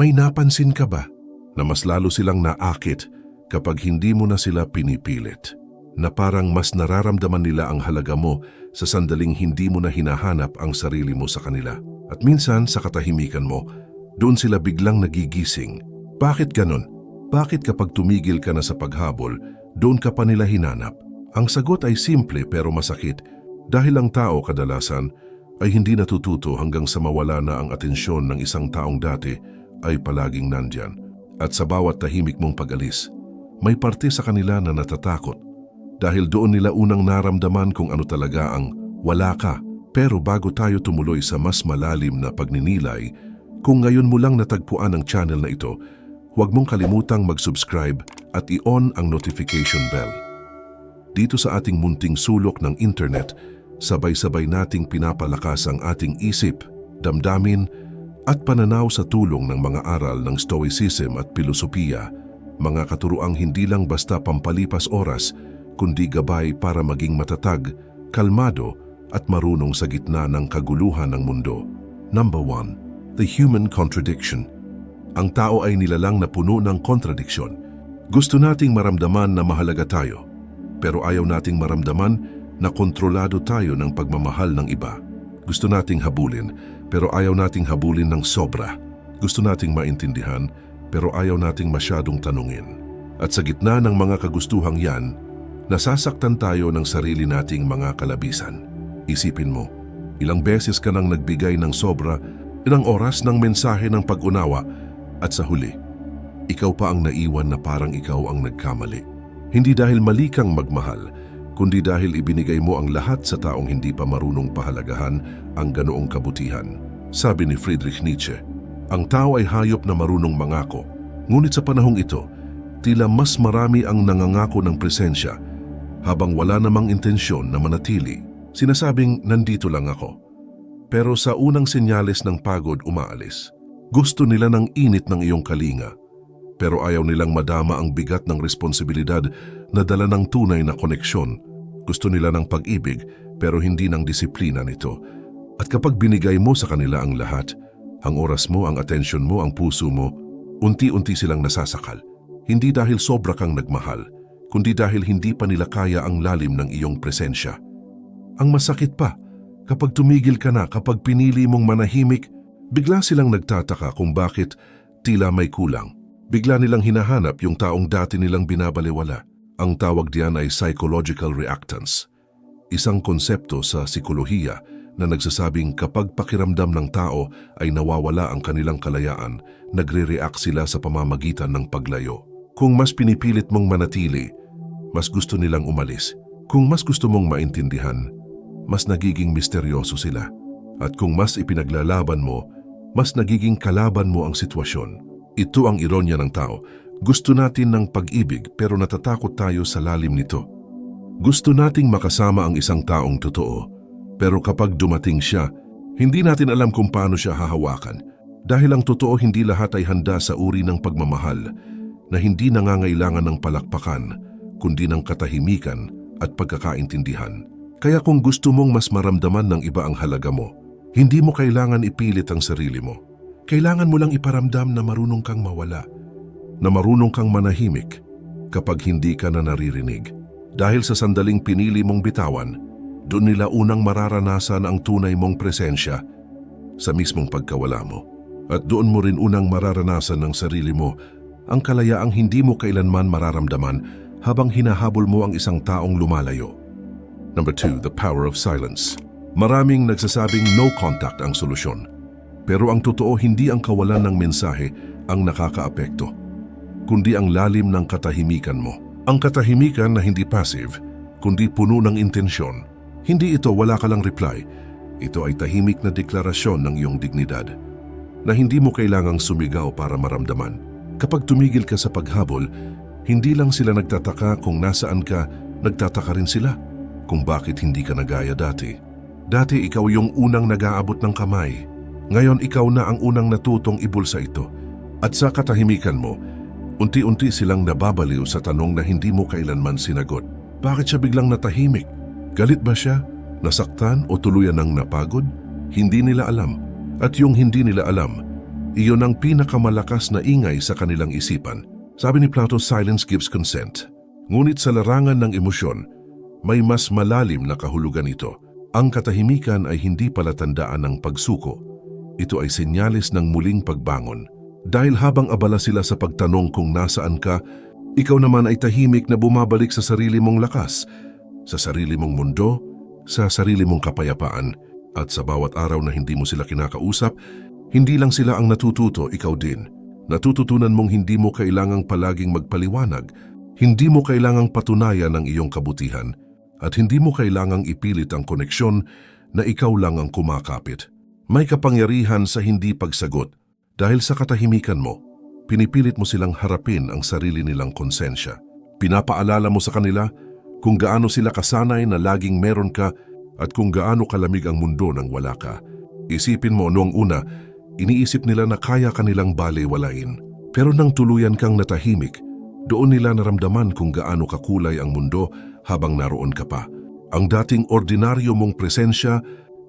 May napansin ka ba na mas lalo silang naakit kapag hindi mo na sila pinipilit? Na parang mas nararamdaman nila ang halaga mo sa sandaling hindi mo na hinahanap ang sarili mo sa kanila. At minsan sa katahimikan mo, doon sila biglang nagigising. Bakit ganon? Bakit kapag tumigil ka na sa paghabol, doon ka pa nila hinanap? Ang sagot ay simple pero masakit dahil ang tao kadalasan ay hindi natututo hanggang sa mawala na ang atensyon ng isang taong dati ay palaging nandyan. At sa bawat tahimik mong pag-alis, may parte sa kanila na natatakot dahil doon nila unang naramdaman kung ano talaga ang wala ka. Pero bago tayo tumuloy sa mas malalim na pagninilay, kung ngayon mo lang natagpuan ang channel na ito, huwag mong kalimutang mag-subscribe at i-on ang notification bell. Dito sa ating munting sulok ng internet, sabay-sabay nating pinapalakas ang ating isip, damdamin, at pananaw sa tulong ng mga aral ng Stoicism at Pilosopiya, mga katuruang hindi lang basta pampalipas oras, kundi gabay para maging matatag, kalmado, at marunong sa gitna ng kaguluhan ng mundo. Number 1. The Human Contradiction Ang tao ay nilalang na puno ng kontradiksyon. Gusto nating maramdaman na mahalaga tayo, pero ayaw nating maramdaman na kontrolado tayo ng pagmamahal ng iba. Gusto nating habulin, pero ayaw nating habulin ng sobra. Gusto nating maintindihan, pero ayaw nating masyadong tanungin. At sa gitna ng mga kagustuhang yan, nasasaktan tayo ng sarili nating mga kalabisan. Isipin mo, ilang beses ka nang nagbigay ng sobra, ilang oras ng mensahe ng pag-unawa, at sa huli, ikaw pa ang naiwan na parang ikaw ang nagkamali. Hindi dahil mali kang magmahal, kundi dahil ibinigay mo ang lahat sa taong hindi pa marunong pahalagahan ang ganoong kabutihan. Sabi ni Friedrich Nietzsche, ang tao ay hayop na marunong mangako. Ngunit sa panahong ito, tila mas marami ang nangangako ng presensya habang wala namang intensyon na manatili. Sinasabing nandito lang ako. Pero sa unang senyales ng pagod umaalis. Gusto nila ng init ng iyong kalinga. Pero ayaw nilang madama ang bigat ng responsibilidad na dala ng tunay na koneksyon. Gusto nila ng pag-ibig pero hindi ng disiplina nito. At kapag binigay mo sa kanila ang lahat, ang oras mo, ang atensyon mo, ang puso mo, unti-unti silang nasasakal. Hindi dahil sobra kang nagmahal, kundi dahil hindi pa nila kaya ang lalim ng iyong presensya. Ang masakit pa, kapag tumigil ka na, kapag pinili mong manahimik, bigla silang nagtataka kung bakit tila may kulang. Bigla nilang hinahanap yung taong dati nilang binabaliwala. Ang tawag diyan ay psychological reactance. Isang konsepto sa psikolohiya na nagsasabing kapag pakiramdam ng tao ay nawawala ang kanilang kalayaan, nagre-react sila sa pamamagitan ng paglayo. Kung mas pinipilit mong manatili, mas gusto nilang umalis. Kung mas gusto mong maintindihan, mas nagiging misteryoso sila. At kung mas ipinaglalaban mo, mas nagiging kalaban mo ang sitwasyon. Ito ang ironya ng tao. Gusto natin ng pag-ibig pero natatakot tayo sa lalim nito. Gusto nating makasama ang isang taong totoo, pero kapag dumating siya, hindi natin alam kung paano siya hahawakan. Dahil ang totoo hindi lahat ay handa sa uri ng pagmamahal na hindi nangangailangan ng palakpakan, kundi ng katahimikan at pagkakaintindihan. Kaya kung gusto mong mas maramdaman ng iba ang halaga mo, hindi mo kailangan ipilit ang sarili mo. Kailangan mo lang iparamdam na marunong kang mawala, na marunong kang manahimik kapag hindi ka na naririnig. Dahil sa sandaling pinili mong bitawan, doon nila unang mararanasan ang tunay mong presensya sa mismong pagkawala mo. At doon mo rin unang mararanasan ng sarili mo ang kalayaang hindi mo kailanman mararamdaman habang hinahabol mo ang isang taong lumalayo. Number two, the power of silence. Maraming nagsasabing no contact ang solusyon. Pero ang totoo hindi ang kawalan ng mensahe ang nakakaapekto, kundi ang lalim ng katahimikan mo. Ang katahimikan na hindi passive, kundi puno ng intensyon. Hindi ito wala ka lang reply. Ito ay tahimik na deklarasyon ng iyong dignidad na hindi mo kailangang sumigaw para maramdaman. Kapag tumigil ka sa paghabol, hindi lang sila nagtataka kung nasaan ka, nagtataka rin sila kung bakit hindi ka nagaya dati. Dati ikaw yung unang nag-aabot ng kamay. Ngayon ikaw na ang unang natutong ibulsa ito. At sa katahimikan mo, unti-unti silang nababaliw sa tanong na hindi mo kailanman sinagot. Bakit siya biglang natahimik? Galit ba siya? Nasaktan o tuluyan ng napagod? Hindi nila alam. At yung hindi nila alam, Iyon ang pinakamalakas na ingay sa kanilang isipan. Sabi ni Plato, silence gives consent. Ngunit sa larangan ng emosyon, may mas malalim na kahulugan ito. Ang katahimikan ay hindi palatandaan ng pagsuko. Ito ay senyales ng muling pagbangon. Dahil habang abala sila sa pagtanong kung nasaan ka, ikaw naman ay tahimik na bumabalik sa sarili mong lakas, sa sarili mong mundo, sa sarili mong kapayapaan. At sa bawat araw na hindi mo sila kinakausap, hindi lang sila ang natututo, ikaw din. Natututunan mong hindi mo kailangang palaging magpaliwanag, hindi mo kailangang patunayan ang iyong kabutihan, at hindi mo kailangang ipilit ang koneksyon na ikaw lang ang kumakapit. May kapangyarihan sa hindi pagsagot dahil sa katahimikan mo. Pinipilit mo silang harapin ang sarili nilang konsensya. Pinapaalala mo sa kanila kung gaano sila kasanay na laging meron ka at kung gaano kalamig ang mundo nang wala ka. Isipin mo noong una, iniisip nila na kaya kanilang balewalain. Pero nang tuluyan kang natahimik, doon nila naramdaman kung gaano kakulay ang mundo habang naroon ka pa. Ang dating ordinaryo mong presensya,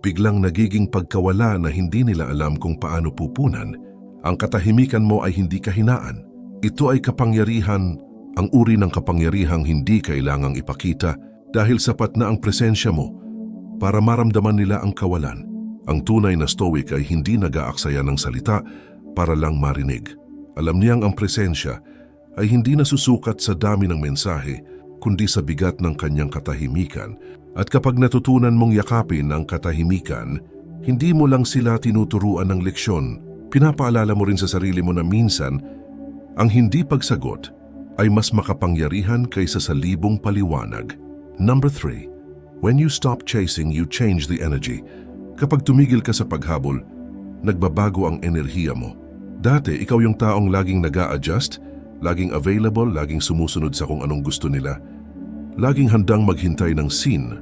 biglang nagiging pagkawala na hindi nila alam kung paano pupunan. Ang katahimikan mo ay hindi kahinaan. Ito ay kapangyarihan, ang uri ng kapangyarihang hindi kailangang ipakita dahil sapat na ang presensya mo para maramdaman nila ang kawalan. Ang tunay na stoic ay hindi nag-aaksaya ng salita para lang marinig. Alam niyang ang presensya ay hindi nasusukat sa dami ng mensahe kundi sa bigat ng kanyang katahimikan. At kapag natutunan mong yakapin ang katahimikan, hindi mo lang sila tinuturuan ng leksyon. Pinapaalala mo rin sa sarili mo na minsan, ang hindi pagsagot ay mas makapangyarihan kaysa sa libong paliwanag. Number 3. When you stop chasing, you change the energy. Kapag tumigil ka sa paghabol, nagbabago ang enerhiya mo. Dati, ikaw yung taong laging nag adjust laging available, laging sumusunod sa kung anong gusto nila, laging handang maghintay ng scene,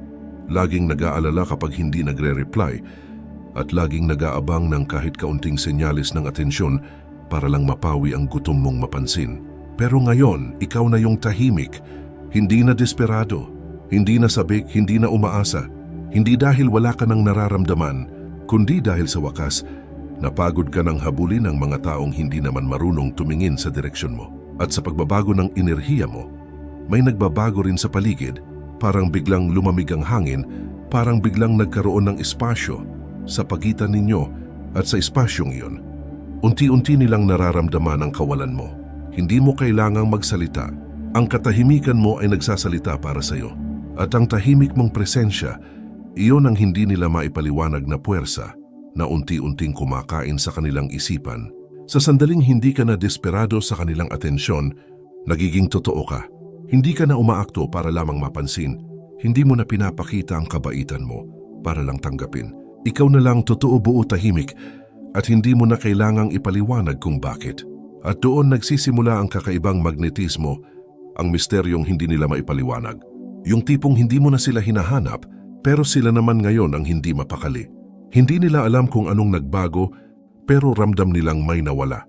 laging nag-aalala kapag hindi nagre-reply, at laging nag-aabang ng kahit kaunting senyalis ng atensyon para lang mapawi ang gutom mong mapansin. Pero ngayon, ikaw na yung tahimik, hindi na desperado, hindi na sabik, hindi na umaasa, hindi dahil wala ka nang nararamdaman, kundi dahil sa wakas, napagod ka ng habulin ng mga taong hindi naman marunong tumingin sa direksyon mo. At sa pagbabago ng enerhiya mo, may nagbabago rin sa paligid, parang biglang lumamig ang hangin, parang biglang nagkaroon ng espasyo sa pagitan ninyo at sa espasyong iyon. Unti-unti nilang nararamdaman ang kawalan mo. Hindi mo kailangang magsalita. Ang katahimikan mo ay nagsasalita para sa iyo. At ang tahimik mong presensya, iyon ang hindi nila maipaliwanag na puwersa na unti-unting kumakain sa kanilang isipan sa sandaling hindi ka na desperado sa kanilang atensyon, nagiging totoo ka. Hindi ka na umaakto para lamang mapansin. Hindi mo na pinapakita ang kabaitan mo para lang tanggapin. Ikaw na lang totoo buo tahimik at hindi mo na kailangang ipaliwanag kung bakit. At doon nagsisimula ang kakaibang magnetismo, ang misteryong hindi nila maipaliwanag. Yung tipong hindi mo na sila hinahanap, pero sila naman ngayon ang hindi mapakali. Hindi nila alam kung anong nagbago pero ramdam nilang may nawala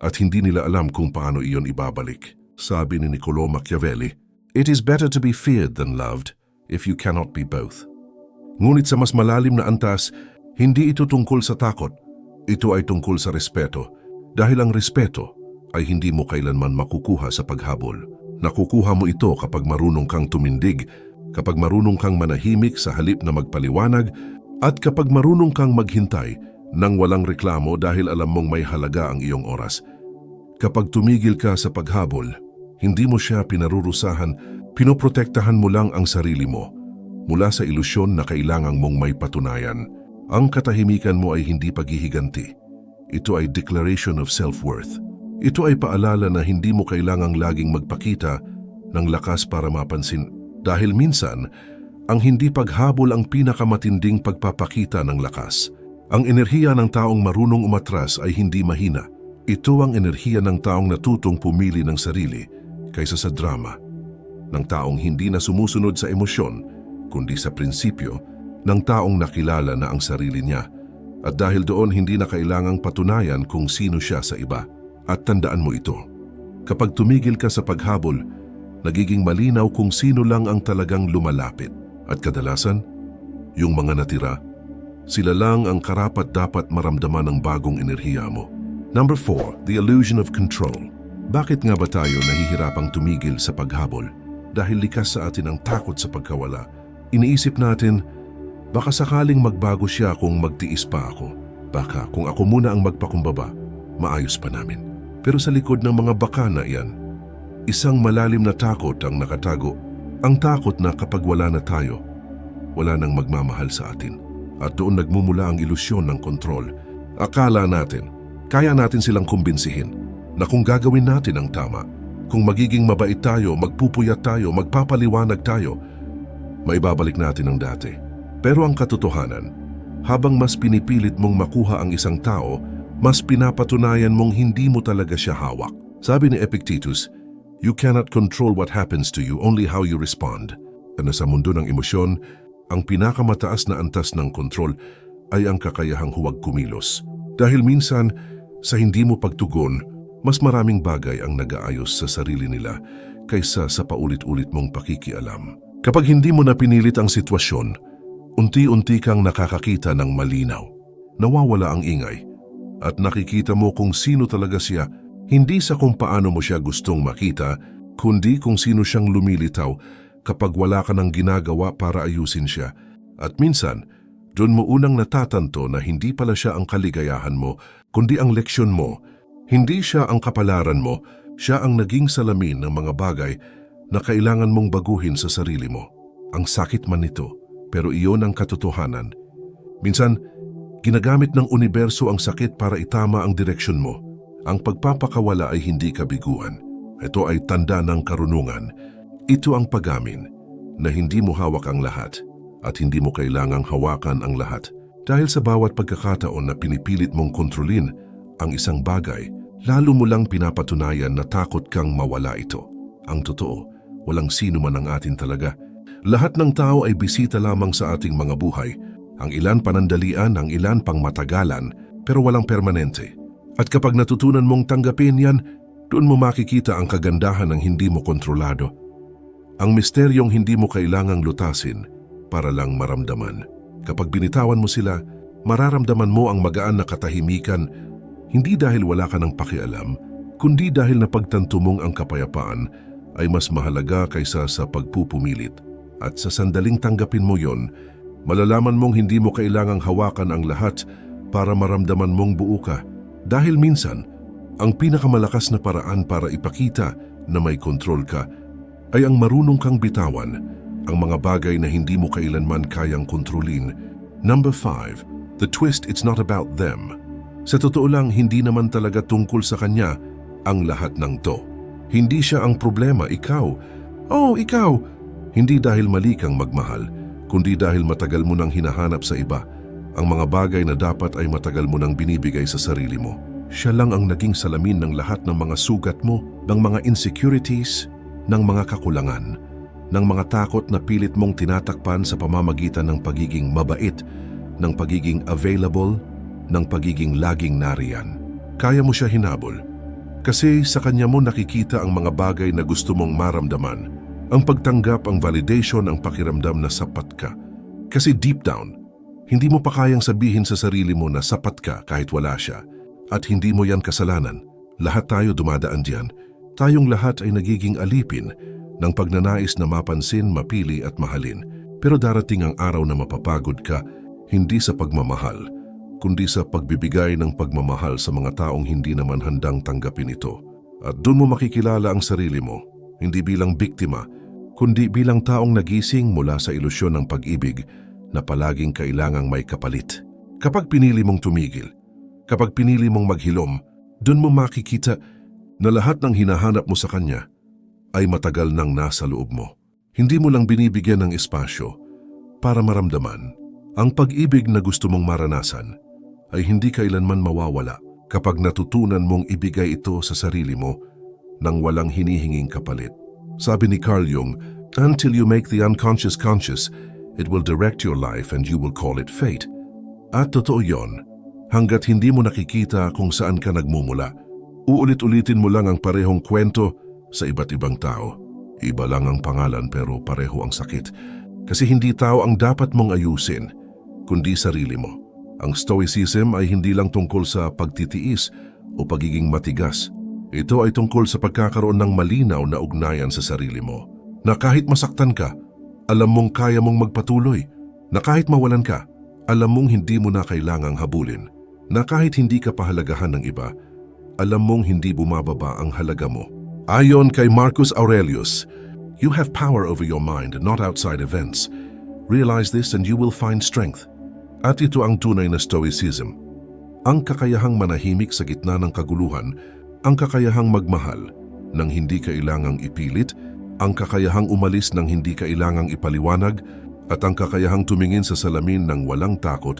at hindi nila alam kung paano iyon ibabalik. Sabi ni Niccolo Machiavelli, It is better to be feared than loved if you cannot be both. Ngunit sa mas malalim na antas, hindi ito tungkol sa takot. Ito ay tungkol sa respeto dahil ang respeto ay hindi mo kailanman makukuha sa paghabol. Nakukuha mo ito kapag marunong kang tumindig, kapag marunong kang manahimik sa halip na magpaliwanag, at kapag marunong kang maghintay nang walang reklamo dahil alam mong may halaga ang iyong oras. Kapag tumigil ka sa paghabol, hindi mo siya pinarurusahan, pinoprotektahan mo lang ang sarili mo mula sa ilusyon na kailangang mong may patunayan. Ang katahimikan mo ay hindi paghihiganti. Ito ay declaration of self-worth. Ito ay paalala na hindi mo kailangang laging magpakita ng lakas para mapansin dahil minsan, ang hindi paghabol ang pinakamatinding pagpapakita ng lakas. Ang enerhiya ng taong marunong umatras ay hindi mahina. Ito ang enerhiya ng taong natutong pumili ng sarili kaysa sa drama. Ng taong hindi na sumusunod sa emosyon, kundi sa prinsipyo ng taong nakilala na ang sarili niya. At dahil doon hindi na kailangang patunayan kung sino siya sa iba. At tandaan mo ito. Kapag tumigil ka sa paghabol, nagiging malinaw kung sino lang ang talagang lumalapit. At kadalasan, yung mga natira sila lang ang karapat dapat maramdaman ng bagong enerhiya mo. Number 4, the illusion of control. Bakit nga ba tayo nahihirapang tumigil sa paghabol? Dahil likas sa atin ang takot sa pagkawala. Iniisip natin, baka sakaling magbago siya kung magtiis pa ako. Baka kung ako muna ang magpakumbaba, maayos pa namin. Pero sa likod ng mga baka na iyan, isang malalim na takot ang nakatago. Ang takot na kapag wala na tayo, wala nang magmamahal sa atin. At doon nagmumula ang ilusyon ng kontrol. Akala natin, kaya natin silang kumbinsihin na kung gagawin natin ang tama, kung magiging mabait tayo, magpupuyat tayo, magpapaliwanag tayo, maibabalik natin ang dati. Pero ang katotohanan, habang mas pinipilit mong makuha ang isang tao, mas pinapatunayan mong hindi mo talaga siya hawak. Sabi ni Epictetus, You cannot control what happens to you, only how you respond. Na sa mundo ng emosyon, ang pinakamataas na antas ng kontrol ay ang kakayahang huwag kumilos. Dahil minsan, sa hindi mo pagtugon, mas maraming bagay ang nagaayos sa sarili nila kaysa sa paulit-ulit mong pakikialam. Kapag hindi mo na pinilit ang sitwasyon, unti-unti kang nakakakita ng malinaw. Nawawala ang ingay at nakikita mo kung sino talaga siya, hindi sa kung paano mo siya gustong makita, kundi kung sino siyang lumilitaw kapag wala ka ng ginagawa para ayusin siya. At minsan, doon mo unang natatanto na hindi pala siya ang kaligayahan mo, kundi ang leksyon mo. Hindi siya ang kapalaran mo, siya ang naging salamin ng mga bagay na kailangan mong baguhin sa sarili mo. Ang sakit man nito, pero iyon ang katotohanan. Minsan, ginagamit ng universo ang sakit para itama ang direksyon mo. Ang pagpapakawala ay hindi kabiguan. Ito ay tanda ng karunungan. Ito ang pagamin na hindi mo hawak ang lahat at hindi mo kailangang hawakan ang lahat. Dahil sa bawat pagkakataon na pinipilit mong kontrolin ang isang bagay, lalo mo lang pinapatunayan na takot kang mawala ito. Ang totoo, walang sino man ang atin talaga. Lahat ng tao ay bisita lamang sa ating mga buhay. Ang ilan panandalian, ang ilan pang matagalan, pero walang permanente. At kapag natutunan mong tanggapin yan, doon mo makikita ang kagandahan ng hindi mo kontrolado. Ang misteryong hindi mo kailangang lutasin para lang maramdaman. Kapag binitawan mo sila, mararamdaman mo ang magaan na katahimikan hindi dahil wala ka ng pakialam, kundi dahil napagtanto mong ang kapayapaan ay mas mahalaga kaysa sa pagpupumilit. At sa sandaling tanggapin mo yon, malalaman mong hindi mo kailangang hawakan ang lahat para maramdaman mong buo ka. Dahil minsan, ang pinakamalakas na paraan para ipakita na may kontrol ka ay ang marunong kang bitawan ang mga bagay na hindi mo kailanman kayang kontrolin. Number 5. The twist it's not about them. Sa totoo lang, hindi naman talaga tungkol sa kanya ang lahat ng to. Hindi siya ang problema, ikaw. Oh, ikaw! Hindi dahil mali kang magmahal, kundi dahil matagal mo nang hinahanap sa iba ang mga bagay na dapat ay matagal mo nang binibigay sa sarili mo. Siya lang ang naging salamin ng lahat ng mga sugat mo, ng mga insecurities, ng mga kakulangan, ng mga takot na pilit mong tinatakpan sa pamamagitan ng pagiging mabait, ng pagiging available, ng pagiging laging nariyan. Kaya mo siya hinabol. Kasi sa kanya mo nakikita ang mga bagay na gusto mong maramdaman. Ang pagtanggap, ang validation, ang pakiramdam na sapat ka. Kasi deep down, hindi mo pa kayang sabihin sa sarili mo na sapat ka kahit wala siya. At hindi mo yan kasalanan. Lahat tayo dumadaan diyan. Tayong lahat ay nagiging alipin ng pagnanais na mapansin, mapili at mahalin. Pero darating ang araw na mapapagod ka, hindi sa pagmamahal, kundi sa pagbibigay ng pagmamahal sa mga taong hindi naman handang tanggapin ito. At doon mo makikilala ang sarili mo, hindi bilang biktima, kundi bilang taong nagising mula sa ilusyon ng pag-ibig na palaging kailangang may kapalit. Kapag pinili mong tumigil, kapag pinili mong maghilom, doon mo makikita na lahat ng hinahanap mo sa kanya ay matagal nang nasa loob mo. Hindi mo lang binibigyan ng espasyo para maramdaman. Ang pag-ibig na gusto mong maranasan ay hindi kailanman mawawala kapag natutunan mong ibigay ito sa sarili mo nang walang hinihinging kapalit. Sabi ni Carl Jung, Until you make the unconscious conscious, it will direct your life and you will call it fate. At totoo yon, hanggat hindi mo nakikita kung saan ka nagmumula, uulit-ulitin mo lang ang parehong kwento sa iba't ibang tao. Iba lang ang pangalan pero pareho ang sakit. Kasi hindi tao ang dapat mong ayusin, kundi sarili mo. Ang stoicism ay hindi lang tungkol sa pagtitiis o pagiging matigas. Ito ay tungkol sa pagkakaroon ng malinaw na ugnayan sa sarili mo. Na kahit masaktan ka, alam mong kaya mong magpatuloy. Na kahit mawalan ka, alam mong hindi mo na kailangang habulin. Na kahit hindi ka pahalagahan ng iba, alam mong hindi bumababa ang halaga mo. Ayon kay Marcus Aurelius, you have power over your mind, not outside events. Realize this and you will find strength. At ito ang tunay na stoicism. Ang kakayahang manahimik sa gitna ng kaguluhan, ang kakayahang magmahal nang hindi kailangang ipilit, ang kakayahang umalis nang hindi kailangang ipaliwanag, at ang kakayahang tumingin sa salamin ng walang takot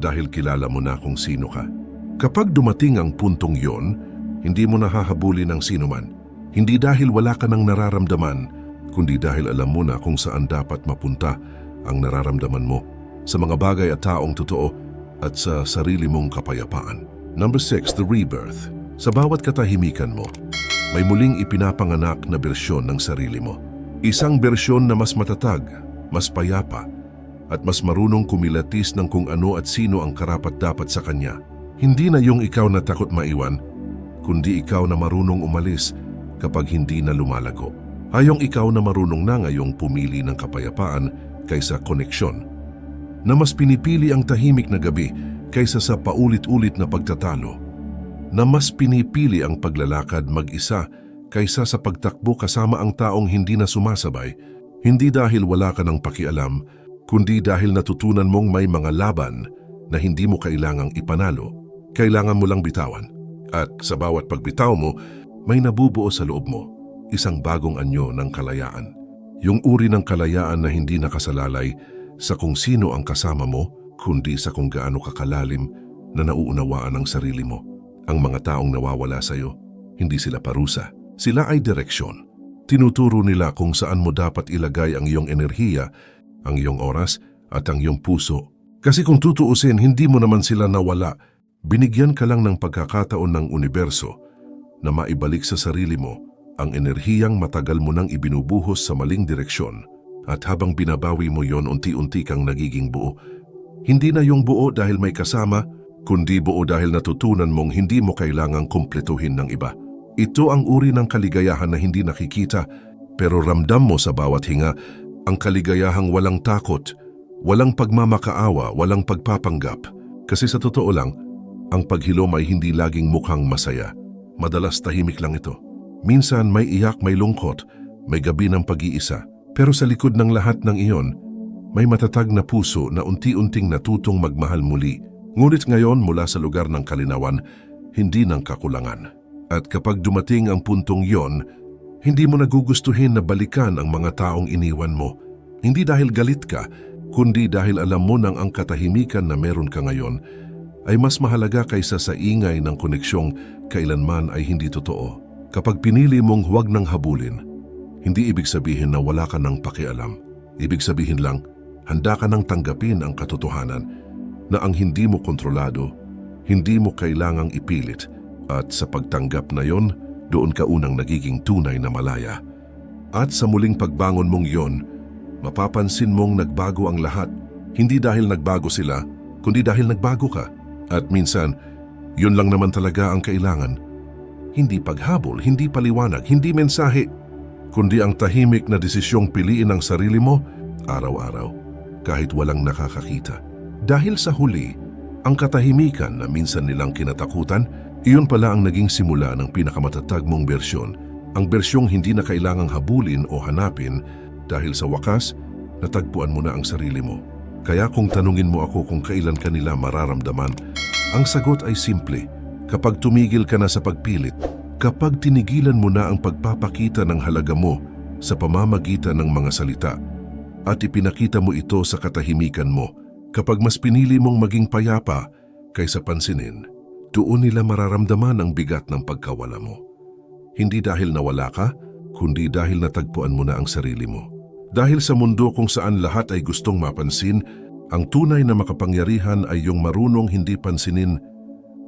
dahil kilala mo na kung sino ka. Kapag dumating ang puntong yon, hindi mo nahahabulin ng sinuman. Hindi dahil wala ka nang nararamdaman, kundi dahil alam mo na kung saan dapat mapunta ang nararamdaman mo sa mga bagay at taong totoo at sa sarili mong kapayapaan. Number 6, the rebirth. Sa bawat katahimikan mo, may muling ipinapanganak na bersyon ng sarili mo. Isang bersyon na mas matatag, mas payapa, at mas marunong kumilatis ng kung ano at sino ang karapat-dapat sa kanya. Hindi na yung ikaw na takot maiwan, kundi ikaw na marunong umalis kapag hindi na lumalago. Ayong ikaw na marunong na ngayong pumili ng kapayapaan kaysa koneksyon. Na mas pinipili ang tahimik na gabi kaysa sa paulit-ulit na pagtatalo. Na mas pinipili ang paglalakad mag-isa kaysa sa pagtakbo kasama ang taong hindi na sumasabay, hindi dahil wala ka ng pakialam, kundi dahil natutunan mong may mga laban na hindi mo kailangang ipanalo, kailangan mo lang bitawan. At sa bawat pagbitaw mo, may nabubuo sa loob mo, isang bagong anyo ng kalayaan. Yung uri ng kalayaan na hindi nakasalalay sa kung sino ang kasama mo, kundi sa kung gaano kakalalim na nauunawaan ang sarili mo. Ang mga taong nawawala sa iyo, hindi sila parusa. Sila ay direksyon. Tinuturo nila kung saan mo dapat ilagay ang iyong enerhiya, ang iyong oras at ang iyong puso. Kasi kung tutuusin, hindi mo naman sila nawala. Binigyan ka lang ng pagkakataon ng universo na maibalik sa sarili mo ang enerhiyang matagal mo nang ibinubuhos sa maling direksyon at habang binabawi mo yon unti-unti kang nagiging buo. Hindi na yung buo dahil may kasama, kundi buo dahil natutunan mong hindi mo kailangang kumpletuhin ng iba. Ito ang uri ng kaligayahan na hindi nakikita pero ramdam mo sa bawat hinga ang kaligayahang walang takot, walang pagmamakaawa, walang pagpapanggap. Kasi sa totoo lang, ang paghilom ay hindi laging mukhang masaya. Madalas tahimik lang ito. Minsan may iyak, may lungkot, may gabi ng pag-iisa. Pero sa likod ng lahat ng iyon, may matatag na puso na unti-unting natutong magmahal muli. Ngunit ngayon mula sa lugar ng kalinawan, hindi ng kakulangan. At kapag dumating ang puntong yon, hindi mo nagugustuhin na balikan ang mga taong iniwan mo. Hindi dahil galit ka, kundi dahil alam mo nang ang katahimikan na meron ka ngayon ay mas mahalaga kaysa sa ingay ng koneksyong kailanman ay hindi totoo. Kapag pinili mong huwag nang habulin, hindi ibig sabihin na wala ka ng pakialam. Ibig sabihin lang, handa ka nang tanggapin ang katotohanan na ang hindi mo kontrolado, hindi mo kailangang ipilit at sa pagtanggap na yon, doon ka unang nagiging tunay na malaya. At sa muling pagbangon mong yon, mapapansin mong nagbago ang lahat, hindi dahil nagbago sila, kundi dahil nagbago ka. At minsan, yun lang naman talaga ang kailangan. Hindi paghabol, hindi paliwanag, hindi mensahe, kundi ang tahimik na desisyong piliin ang sarili mo araw-araw, kahit walang nakakakita. Dahil sa huli, ang katahimikan na minsan nilang kinatakutan, iyon pala ang naging simula ng pinakamatatag mong bersyon, ang bersyong hindi na kailangang habulin o hanapin dahil sa wakas, natagpuan mo na ang sarili mo. Kaya kung tanungin mo ako kung kailan kanila mararamdaman, ang sagot ay simple. Kapag tumigil ka na sa pagpilit, kapag tinigilan mo na ang pagpapakita ng halaga mo sa pamamagitan ng mga salita, at ipinakita mo ito sa katahimikan mo, kapag mas pinili mong maging payapa kaysa pansinin, doon nila mararamdaman ang bigat ng pagkawala mo. Hindi dahil nawala ka, kundi dahil natagpuan mo na ang sarili mo. Dahil sa mundo kung saan lahat ay gustong mapansin, ang tunay na makapangyarihan ay yung marunong hindi pansinin,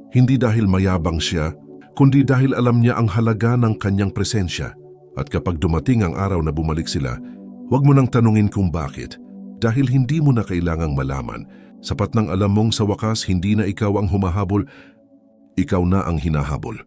hindi dahil mayabang siya, kundi dahil alam niya ang halaga ng kanyang presensya. At kapag dumating ang araw na bumalik sila, huwag mo nang tanungin kung bakit, dahil hindi mo na kailangang malaman. Sapat nang alam mong sa wakas hindi na ikaw ang humahabol, ikaw na ang hinahabol.